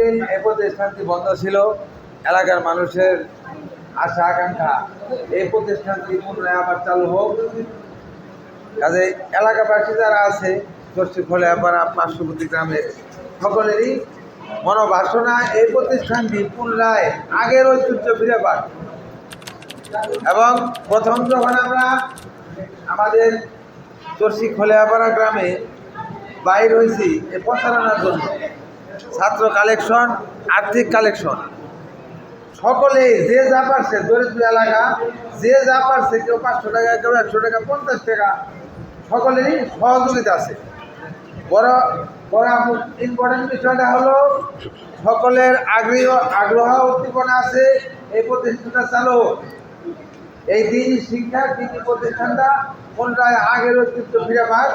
দীর্ঘদিন এ প্রতিষ্ঠানটি বন্ধ ছিল। এলাকার মানুষের আশা, আকাঙ্ক্ষা, এই প্রতিষ্ঠানটি পুনরায় আবার চালু হোক। কাজে এলাকাবাসী যারা আছে দর্শক হলে আবার পার্শ্ববর্তী গ্রামের সকলেরই মনোবাসনা এই প্রতিষ্ঠানটি পুনরায় আগের ঐতিহ্য ফিরে পাক। এবং প্রথম যখন আমরা আমাদের চর্ষি খোলেয়াপাড়া গ্রামে বাইর হয়েছি, এ প্রচারণার জন্য ছাত্র কালেকশন, আর্থিক কালেকশন। সকলে যে যা পারছে, দরিদ্র এলাকা, যে যা পারছে, কেউ পাঁচশো টাকা, কেউ একশো টাকা, পঞ্চাশ টাকা, সকলেরই সহযোগিতা আছে। বড় বড় ইম্পর্টেন্ট বিষয়টা হলো, সকলের আগ্রহ আগ্রহ উদ্দীপনা আছে, এই প্রতিষ্ঠানটা চালু এই দিন শিক্ষা, দিনী প্রতিষ্ঠানটা কোনটা আগের অস্তিত্ব ফিরে পাক,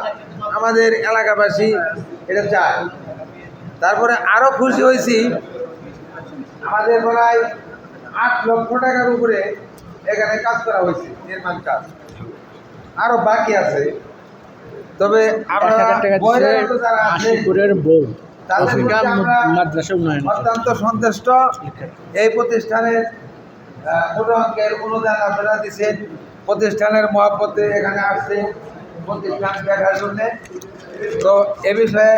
আমাদের এলাকাবাসী এটা চায়। তারপরে আরও খুশি হয়েছি। আমাদের প্রায় আট লক্ষ টাকার উপরে এখানে কাজ করা হয়েছে নির্মাণ কাজ। আরও বাকি আছে। তবে অত্যন্ত সন্তুষ্ট। এই প্রতিষ্ঠানের কোনো অঙ্কের অনুদান আপনারা দিচ্ছেন। প্রতিষ্ঠানের মহাপতে এখানে আসছে প্রতিষ্ঠান দেখার জন্য। তো এ বিষয়ে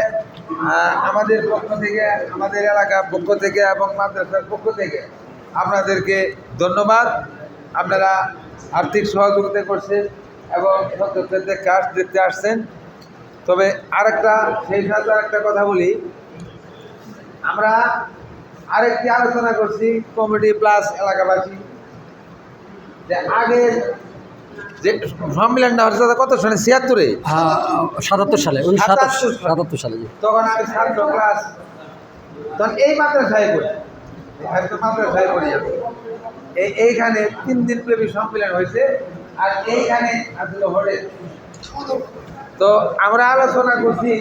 আমাদের পক্ষ থেকে, আমাদের এলাকার পক্ষ থেকে এবং মাদ্রাসার পক্ষ থেকে আপনাদেরকে ধন্যবাদ। আপনারা আর্থিক সহযোগিতা করছেন এবং সদস্যদের দেখতে আস- দেখতে আসছেন। তবে আরেকটা, সেই সাথে আরেকটা কথা বলি। আমরা আরেকটি আলোচনা করছি কমিটি প্লাস এলাকাবাসী। যে আগে যে সম্মেলনটা হচ্ছে কত সালে? ছিয়াত্তরে? সাতাত্তর সালে সাতাত্তর সাতাত্তর সালে। তখন আমি ছাত্র ক্লাস তখন এই মাদ্রাসায় পড়ি। মাদ্রাসায় পড়ি আমি এইখানে তিন দিন সম্মেলন হয়েছে আর এইখানে আসলে হোটেল তো আমরা আলোচনা করছি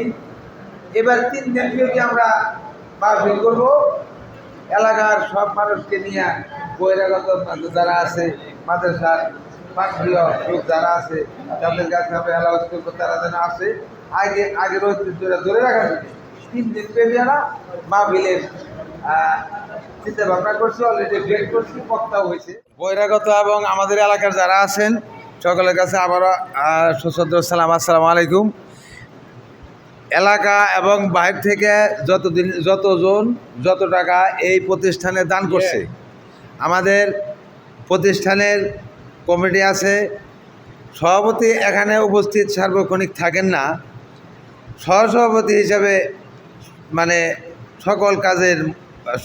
এবার তিন দিন ব্যাপী আমরা মাহফিল করব। এলাকার সব মানুষকে নিয়ে বহিরাগত যারা আছে মাদ্রাসার লোক যারা আছে তাদের কাছে আমরা অ্যালাউন্স করব তারা যেন আসে। আগে আগের ঐতিহ্যটা ধরে রাখার জন্য তিন দিন ব্যাপী আমরা মাহফিলের আহ, চিন্তা ভাবনা করছি অলরেডি ডেট করছি বক্তাও হয়েছে। বহিরাগত এবং আমাদের এলাকার যারা আছেন সকলের কাছে আবারও সশ্রদ্ধ সালাম আসসালামু আলাইকুম। এলাকা এবং বাইরে থেকে যতদিন যতজন যত টাকা এই প্রতিষ্ঠানে দান করছে আমাদের প্রতিষ্ঠানের কমিটি আছে। সভাপতি এখানে উপস্থিত সার্বক্ষণিক থাকেন না। সহসভাপতি হিসাবে মানে সকল কাজের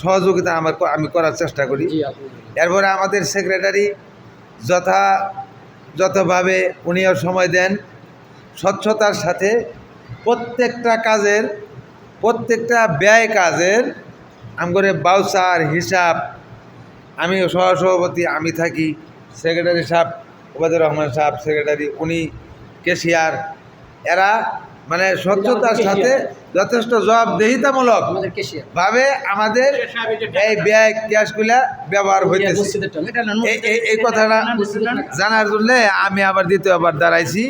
সহযোগিতা আমার আমি করার চেষ্টা করি। এরপরে আমাদের সেক্রেটারি যথা যতভাবে উনিও সময় দেন। স্বচ্ছতার সাথে প্রত্যেকটা কাজের প্রত্যেকটা ব্যয় কাজের আমি আমগরে বাউচার হিসাব আমি সহসভাপতি আমি থাকি। সেক্রেটারি সাহেব ওবায়দুর রহমান সাহেব সেক্রেটারি উনি কেসিয়ার এরা মানে স্বচ্ছতার সাথে যথেষ্ট জবাবদেহিতামূলক ভাবে আমাদের এই ব্যয় ক্যাশগুলা ব্যবহার হইতেছে। এই কথাটা জানার জন্য আমি আবার দ্বিতীয়বার দাঁড়াইছি।